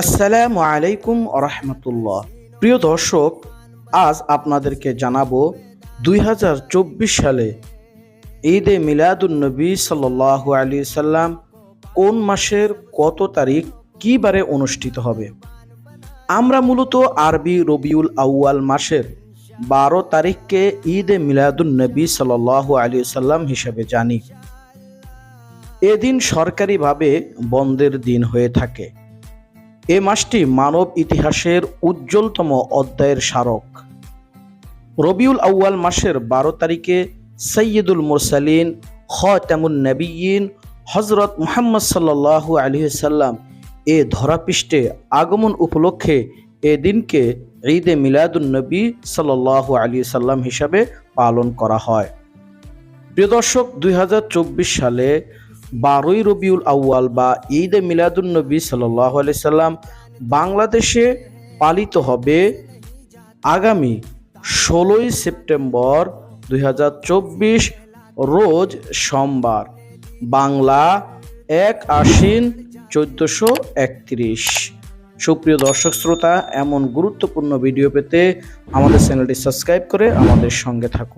আসসালামু আলাইকুম রহমতুল্লাহ প্রিয় দর্শক, আজ আপনাদেরকে জানাব দুই হাজার চব্বিশ সালে ঈদে মিলাদুন্নবী সাল্লাহ আলী সাল্লাম কোন মাসের কত তারিখ কী বারে অনুষ্ঠিত হবে? আমরা মূলত আরবি রবিউল আউয়াল মাসের বারো তারিখকে ঈদে মিলাদুন্নবী সাল্লাহ আলী সাল্লাম হিসেবে জানি। এদিন সরকারিভাবে বন্ধের দিন হয়ে থাকে। এ মাসটি মানব ইতিহাসের উজ্জ্বলতম অধ্যায়ের স্মারক। রবিউল আউয়াল মাসের বারো তারিখে সৈয়দুল মুরসালিন, খতামুন নবীন হজরত মুহাম্মদ সাল্লাহ আলহিসাল্লাম এ ধরাপৃষ্ঠে আগমন উপলক্ষে এ দিনকে ঈদে মিলাদুন্নবী সাল্লাহ আলী সাল্লাম হিসাবে পালন করা হয়। প্রিয় দর্শক, দুই হাজার চব্বিশ সালে বারোই রবিউল আউয়াল বা ঈদে মিলাদুন্নবী সাল্লাহ আলি সাল্লাম বাংলাদেশে পালিত হবে আগামী ষোলোই সেপ্টেম্বর দুই হাজার চব্বিশ, রোজ সোমবার। বাংলা এক আশ্বিন চোদ্দশো একত্রিশ। সুপ্রিয় দর্শক শ্রোতা, এমন গুরুত্বপূর্ণ ভিডিও পেতে আমাদের চ্যানেলটি সাবস্ক্রাইব করে আমাদের সঙ্গে থাকুন।